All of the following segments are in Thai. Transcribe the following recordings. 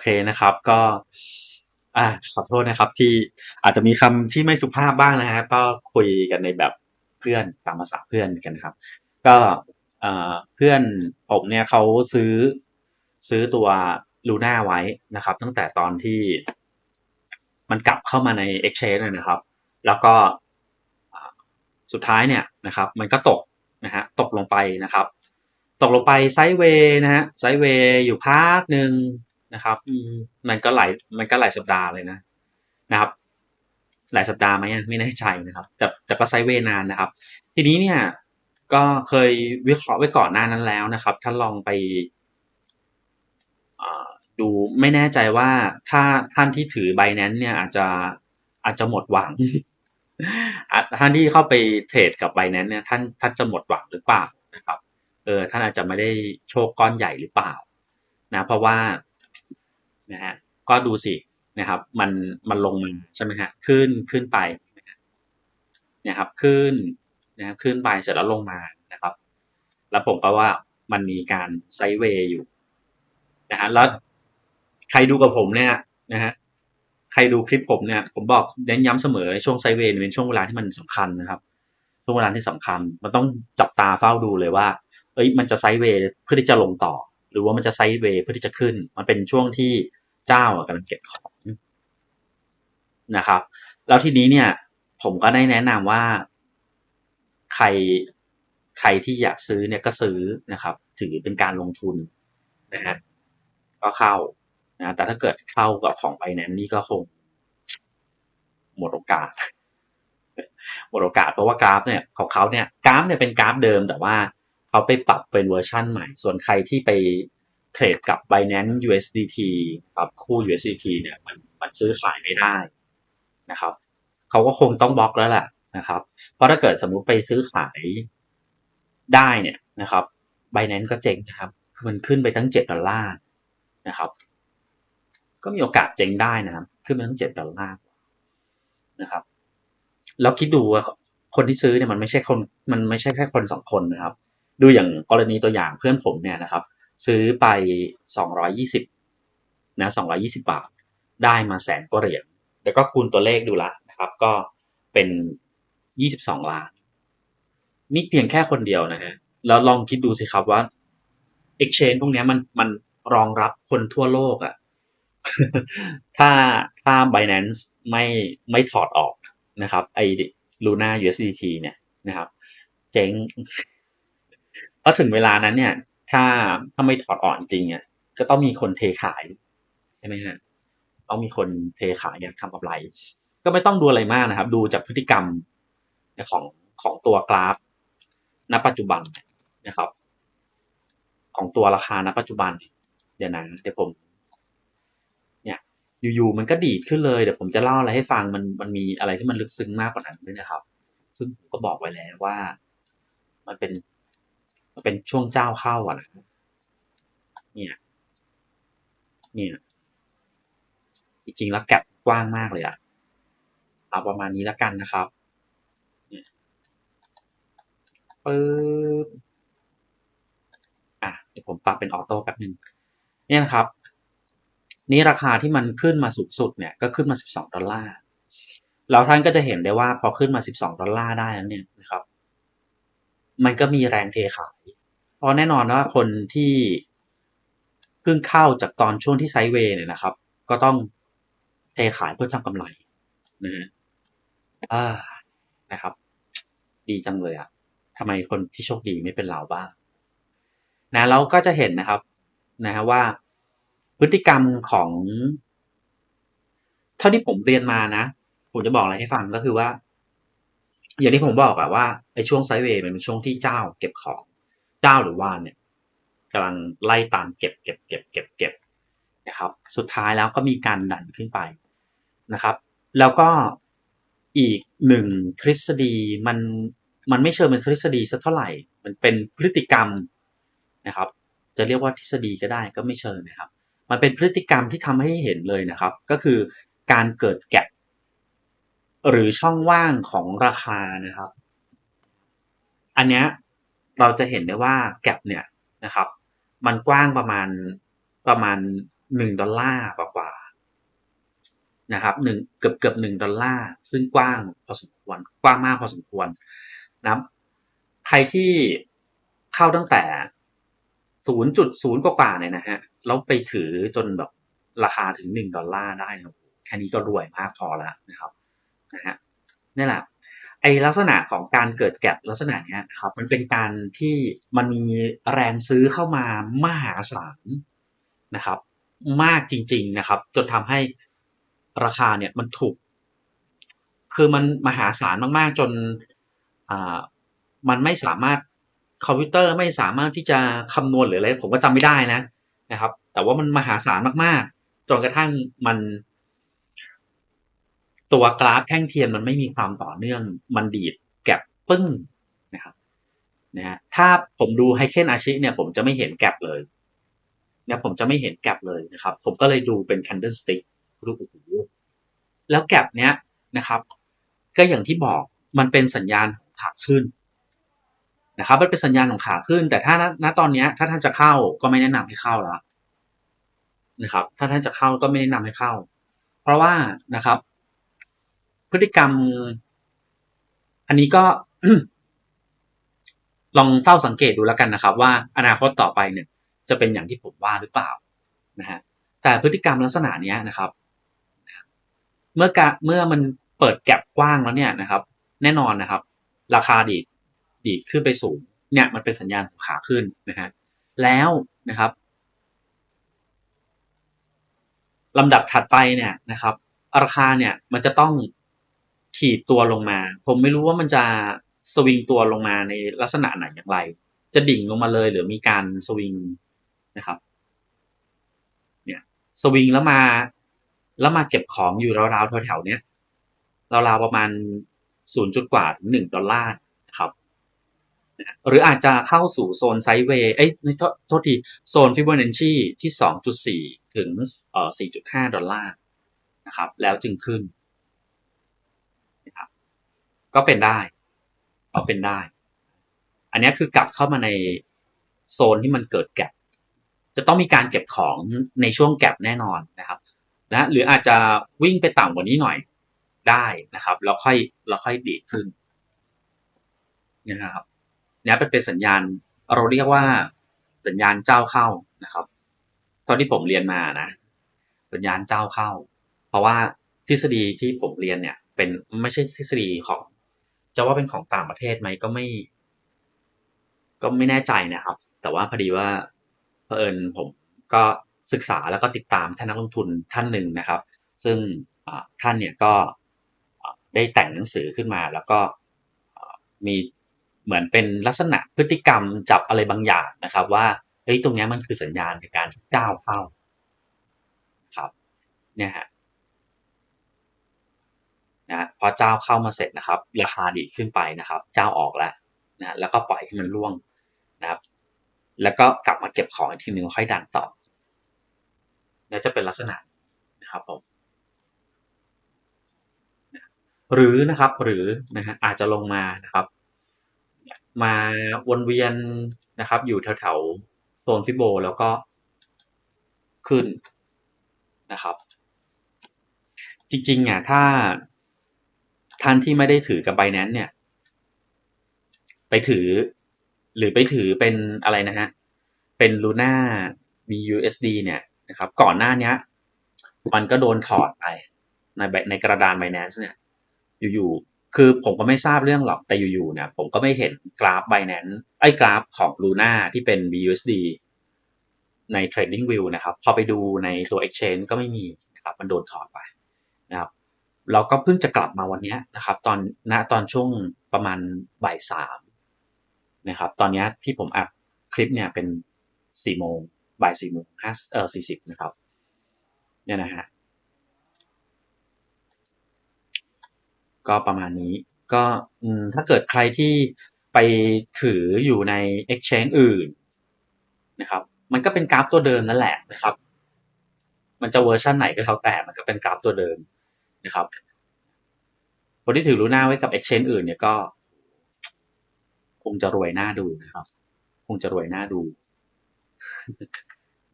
เคนะครับ ก็อ่าขอโทษนะครับ ที่อาจจะมีคำที่ไม่สุภาพบ้างนะฮะก็คุยกันในแบบเพื่อนตามภาษาเพื่อนกันครับ ก็เอ่อเพื่อนผมเนี่ยเขาซื้อซื้อตัวลูน่าไว้นะครับ ตั้งแต่ตอนที่มันกลับเข้ามาใน Exchange นะครับ แล้วก็อ่าสุดท้ายเนี่ยนะครับ มันก็ตกนะฮะตกลงไปนะครับ ตกลงไปไซด์เวย์นะฮะไซด์เวย์อยู่พักหนึ่ง นะครับมันก็หลายมันก็หลายสัปดาห์เลยนะนะครับ หลายสัปดาห์ไหมไม่แน่ใจนะครับ แต่แต่ก็ไซด์เวนานนะครับ ทีนี้เนี่ยก็เคยวิเคราะห์ไว้ก่อนหน้านั้นแล้วนะครับท่าลองไปดูไม่แน่ใจว่าถ้าท่านที่ถือ Binance เนี่ยอาจจะอาจจะหมดหวังท่านที่เข้าไปเทรดกับ Binance เนี่ยท่านท่านจะหมดหวังหรือเปล่านะครับเออท่านอาจจะไม่ได้โชคก้อนใหญ่หรือเปล่านะเพราะว่า นะฮะก็ดูสินะครับมันมันลงมาใช่ไหมฮะขึ้นขึ้นไปนะครับขึ้นนะครับขึ้นไปเสร็จแล้วลงมานะครับ แล้วผมก็ว่ามันมีการไซเวย์อยู่นะฮะแล้วใครดูกับผมเนี่ยนะฮะใครดูคลิปผมเนี่ยผมบอกเน้นย้ำเสมอช่วงไซเวย์เป็นช่วงเวลาที่มันสำคัญนะครับช่วงเวลาที่สำคัญ มันต้องจับตาเฝ้าดูเลยว่า เอ้ยมันจะไซเวย์เพื่อที่จะลงต่อ หรือว่ามันจะไซด์เวย์เพื่อที่จะขึ้น มันเป็นช่วงที่เจ้ากำลังเก็บของนะครับ แล้วทีนี้เนี่ย ผมก็ได้แนะนำว่าใครใครที่อยากซื้อเนี่ยก็ซื้อนะครับ ถือเป็นการลงทุนนะฮะก็เข้านะแต่ถ้าเกิดเข้ากับของไปนั้นนี่ก็คง หมดโอกาสหมดโอกาสเพราะว่ากราฟเนี่ยของเขาเนี่ยกราฟเนี่ยเป็นกราฟเดิมแต่ว่า เขาไปปรับเป็นเวอร์ชั่นใหม่ ส่วนใครที่ไปเทรดกับ Binance USDT กับคู่ USDT เนี่ยมันมันซื้อขายไม่ได้นะครับเขาก็คงต้องบล็อกแล้วแหละนะครับ เพราะถ้าเกิดสมมุติไปซื้อขายได้เนี่ยนะครับ Binance ก็เจ๊งนะครับคือมันขึ้นไปตั้งเจ็ดดอลลาร์นะครับก็มีโอกาสเจ๊งได้นะครับ ขึ้นไปตั้งเจ็ดดอลลาร์นะครับ แล้วคิดดูว่าคนที่ซื้อเนี่ยมันไม่ใช่คนมันไม่ใช่แค่คนสองคนนะครับ ดูอย่างกรณีตัวอย่างเพื่อนผมเนี่ยนะครับ ซื้อไปสองร้อยี่สิบนะสองร้อยี่สิบาท ได้มาแสนกว่าเหรียญแล้วก็คูณตัวเลขดูละนะครับก็เป็นยี่สิบสองล้าน นี่เพียงแค่คนเดียวนะฮะแล้วลองคิดดูสิครับว่า Exchange พวกนี้มันมันรองรับคนทั่วโลกอะถ้าถ้า Binance ไม่ไม่ถอดออกนะครับไอ้ Luna USDT เนี่ยนะครับ เจ๊ง ก็ถึงเวลานั้นเนี่ย ถ้าถ้าไม่ถอดอ่อกจริงเนี่ยก็ต้องมีคนเทขายใช่ไหมฮะต้องมีคนเทขายอยากทำกำไร ก็ไม่ต้องดูอะไรมากนะครับ ดูจากพฤติกรรมของของตัวกราฟ ณ ปัจจุบันนะครับ ของตัวราคาณ ปัจจุบัน เดี๋ยวนะเดี๋ยวผม เนี่ย อยู่ๆมันก็ดีดขึ้นเลยเดี๋ยวผมจะเล่าอะไรให้ฟังมันมันมีอะไรที่มันลึกซึ้งมากกว่านั้นด้วยนะครับ ซึ่งผมก็บอกไว้แล้วว่า มันเป็น เป็นช่วงเจ้าเข้าอะนะเนี่ยเนี่ยจริงๆแล้วแก็บกว้างมากเลยอะเอาประมาณนี้แล้วกันนะครับปึ๊บอะเดี๋ยวผมปรับเป็นออโต้แป๊บหนึ่งเนี่ยนะครับ นี่ราคาที่มันขึ้นมาสูงสุดเนี่ยก็ขึ้นมา 12 ดอลลาร์แล้วท่านก็จะเห็นได้ว่าพอขึ้นมา 12 ดอลลาร์ได้แล้วเนี่ยนะครับ มันก็มีแรงเทขาย เพราะแน่นอนว่าคนที่เพิ่งเข้าจากตอนช่วงที่ไซด์เวย์เนี่ยนะครับ ก็ต้องเทขายเพื่อทำกำไรนะฮะอ่านะครับ ดีจังเลยอะทำไมคนที่โชคดีไม่เป็นเราบ้างนะเราก็จะเห็นนะครับนะฮะว่าพฤติกรรมของ เท่าที่ผมเรียนมานะ ผมจะบอกอะไรให้ฟังก็คือว่า อย่างที่ผมบอกอะว่าไอ้ช่วงไซด์เวย์มันเป็นช่วงที่เจ้าเก็บของ เจ้าหรือว่านเนี่ยกำลังไล่ตามเก็บเก็บเก็บเก็บเก็บนะครับ สุดท้ายแล้วก็มีการดันขึ้นไปนะครับ แล้วก็อีกหนึ่งทฤษฎีมันมันไม่เชิงเป็นทฤษฎีสักเท่าไหร่ มันเป็นพฤติกรรมนะครับ จะเรียกว่าทฤษฎีก็ได้ก็ไม่เชิงนะครับ มันเป็นพฤติกรรมที่ทำให้เห็นเลยนะครับ ก็คือการเกิดแกล หรือช่องว่างของราคานะครับ อันเนี้ยเราจะเห็นได้ว่าแกลเนี่ยนะครับ มันกว้างประมาณประมาณหนึ่งดอลลาร์กว่านะครับหนึ่งเกือบเกือบหนึ่งดอลลาร์ซึ่งกว้างพอสมควรกว้างมากพอสมควรนะครับใครที่เข้าตั้งแต่ศูนย์จุดศูนย์กว่าเนี่ยนะฮะแล้วไปถือจนแบบราคาถึงหนึ่งดอลลาร์ได้นะแค่นี้ก็รวยมากพอแล้วนะครับ นะฮะนี่แหละไอลักษณะของการเกิดแก็บลักษณะนี้ครับมันเป็นการที่มันมีแรงซื้อเข้ามามหาศาลนะครับ มากจริง ๆนะครับ จนทำให้ราคาเนี่ยมันถูก คือมันมหาศาลมาก ๆ จนอ่ามันไม่สามารถคอมพิวเตอร์ไม่สามารถที่จะคำนวณหรืออะไรผมก็จำไม่ได้นะนะครับ แต่ว่ามันมหาศาลมากๆ จนกระทั่งมัน ตัวกราฟแท่งเทียนมันไม่มีความต่อเนื่องมันดีดแก็บปึ้งนะครับนะฮะถ้าผมดูไฮเคนอาชิเนี่ยผมจะไม่เห็นแก็บเลยเนี่ยผมจะไม่เห็นแก็บเลยนะครับ ผมก็เลยดูเป็น candlestick รูปโอ้แล้วแก็บเนี้ยนะครับ ก็อย่างที่บอกมันเป็นสัญญาณของขาขึ้นนะครับ มันเป็นสัญญาณของขาขึ้น แต่ถ้าณตอนเนี้ยถ้าท่านจะเข้าก็ไม่แนะนำให้เข้าแล้วนะครับ ถ้าท่านจะเข้าก็ไม่แนะนำให้เข้า เพราะว่านะครับ พฤติกรรม อันนี้ก็ลองเฝ้าสังเกตดูแล้วกันนะครับ ว่าอนาคตต่อไปเนี่ย จะเป็นอย่างที่ผมว่าหรือเปล่านะฮะแต่พฤติกรรมลักษณะนี้นะครับ เมื่อกะเมื่อมันเปิดแก็บกว้างแล้วเนี่ยนะครับ แน่นอนนะครับ ราคาดีดดีดขึ้นไปสูง เนี่ยมันเป็นสัญญาณขาขึ้นนะฮะแล้วนะครับลำดับถัดไปเนี่ยนะครับ ราคาเนี่ยมันจะต้อง ถีบตัวลงมา ผมไม่รู้ว่ามันจะสวิงตัวลงมาในลักษณะไหนอย่างไร จะดิ่งลงมาเลยหรือมีการสวิงนะครับ เนี่ยสวิงแล้วมา แล้วมาเก็บของอยู่ราวๆแถวๆเนี้ยราวๆประมาณศูนย์จุดกว่าถึงหนึ่งดอลลาร์นะครับหรืออาจจะเข้าสู่โซนไซด์เวย์ เอ้ยโทษที โซนฟิโบนัชชีที่ 2.4 ถึงเอ่อ4.5 ดอลลาร์นะครับ แล้วจึงขึ้น ก็เป็นได้ก็เป็นได้ อันนี้คือกลับเข้ามาในโซนที่มันเกิดแก็บจะต้องมีการเก็บของในช่วงแก็บแน่นอนนะครับนะหรืออาจจะวิ่งไปต่ำกว่านี้หน่อยได้นะครับแล้วค่อยแล้วค่อยดีขึ้นนะครับเนี่ยเป็นสัญญาณเราเรียกว่าสัญญาณเจ้าเข้านะครับตอนที่ผมเรียนมานะ สัญญาณเจ้าเข้า เพราะว่าทฤษฎีที่ผมเรียนเนี่ย เป็นไม่ใช่ทฤษฎีของ จะว่าเป็นของต่างประเทศไหมก็ไม่ ก็ไม่แน่ใจนะครับ แต่ว่าพอดีว่าเผอิญผมก็ศึกษาแล้วก็ติดตามท่านนักลงทุนท่านหนึ่งนะครับ ซึ่งท่านเนี่ยก็ได้แต่งหนังสือขึ้นมา แล้วก็มีเหมือนเป็นลักษณะพฤติกรรมจับอะไรบางอย่างนะครับ ว่าเฮ้ยตรงนี้มันคือสัญญาณในการเจ้าเข้าครับเนี่ยฮะ นะพอเจ้าเข้ามาเสร็จนะครับ ราคาดีขึ้นไปนะครับ เจ้าออกแล้วนะแล้วก็ปล่อยให้มันร่วงนะครับ แล้วก็กลับมาเก็บของอีกทีนึงค่อยดันต่อนี่จะเป็นลักษณะนะครับผมหรือนะครับหรือนะฮะอาจจะลงมานะครับ มาวนเวียนนะครับ อยู่แถวๆโซนฟิโบแล้วก็ขึ้นนะครับ จริงๆอะถ้า ท่านที่ไม่ได้ถือกับไบแนนเนี่ย ไปถือ หรือไปถือเป็นอะไรนะฮะ เป็น Luna BUSD เนี่ยนะครับ ก่อนหน้านี้มันก็โดนถอดไปในในกระดาน Binance เนี่ย อยู่ๆ คือผมก็ไม่ทราบเรื่องหรอก แต่อยู่ๆ เนี่ย ผมก็ไม่เห็นกราฟ Binance ไอ้กราฟของ Luna ที่เป็น BUSD ใน Trading View นะครับ พอไปดูในตัว Exchange ก็ไม่มีนะครับ มันโดนถอดไปนะครับ เราก็เพิ่งจะกลับมาวันนี้นะครับ ตอนณตอนช่วงประมาณบ่ายสามนะครับ ตอนนี้ที่ผมอัดคลิปเนี่ยเป็นสี่โมงบ่ายสี่โมงห้าเออสี่สิบนะครับเนี่ยนะฮะก็ประมาณนี้ก็ถ้าเกิดใครที่ไปถืออยู่ใน exchange อื่นนะครับมันก็เป็นกราฟตัวเดิมนั่นแหละนะครับ มันจะเวอร์ชันไหนก็เท่าแต่ มันก็เป็นกราฟตัวเดิม นะครับ คนที่ถือรูน่าไว้กับ exchange อื่นเนี่ยก็ คงจะรวยหน้าดูนะครับ คงจะรวยหน้าดู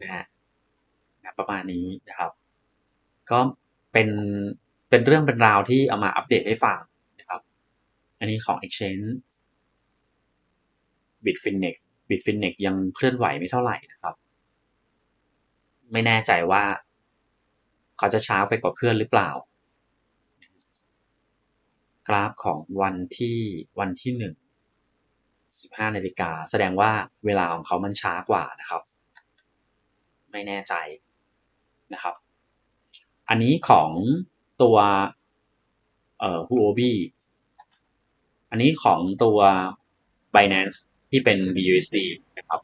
นะฮะประมาณนี้นะครับ ก็เป็นเป็นเรื่องเป็นราวที่เอามาอัปเดตให้ฟังนะครับ อันนี้ของ Exchange Bitfinex Bitfinex ยังเคลื่อนไหวไม่เท่าไหร่นะครับ ไม่แน่ใจว่าเขาจะช้าไปกว่าเพื่อนหรือเปล่า กราฟของวันที่วันที่หนึ่งสิบห้านาฬิกาแสดงว่าเวลาของเขามันช้ากว่านะครับ ไม่แน่ใจนะครับ อันนี้ของตัวเอ่อ Huobi อันนี้ของตัว Binance ที่เป็น BUSD นะครับ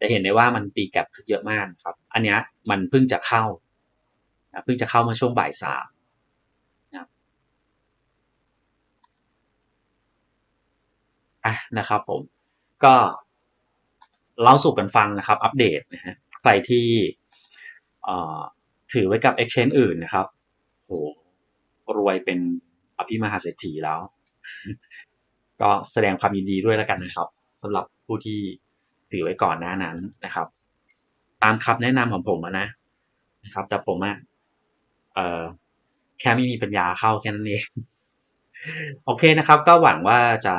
จะเห็นได้ว่ามันตีแกลบขึ้นเยอะมากครับ อันนี้มันเพิ่งจะเข้าเพิ่งจะเข้าเมื่อช่วงบ่ายสามนะครับ อะนะครับผมก็เล่าสู่กันฟังนะครับอัปเดตนะฮะใครที่ถือไว้กับ Exchange อื่นนะครับโหรวยเป็นอภิมหาเศรษฐีแล้ว ก็แสดงความยินดีด้วยแล้วกันนะครับสำหรับผู้ที่ถือไว้ก่อนหน้านั้นนะครับ ตามคำแนะนำของผมนะนะครับ แต่ผมอะเอ่อแค่ไม่มีปัญญาเข้าแค่นั้นเอง โอเคนะครับ ก็หวังว่าจะ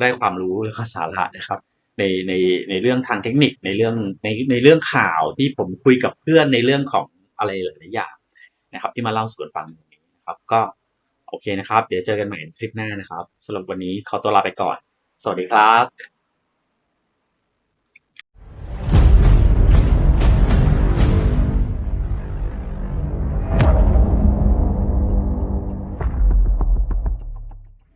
ได้ความรู้และสาระนะครับ ในในในเรื่องทางเทคนิคในเรื่องในในเรื่องข่าวที่ผมคุยกับเพื่อนในเรื่องของอะไรหลายๆอย่างนะครับ ที่มาเล่าสู่กันฟังตรงนี้นะครับ ก็โอเคนะครับ เดี๋ยวเจอกันใหม่ในคลิปหน้านะครับสำหรับวันนี้ขอตัวลาไปก่อน สวัสดีครับ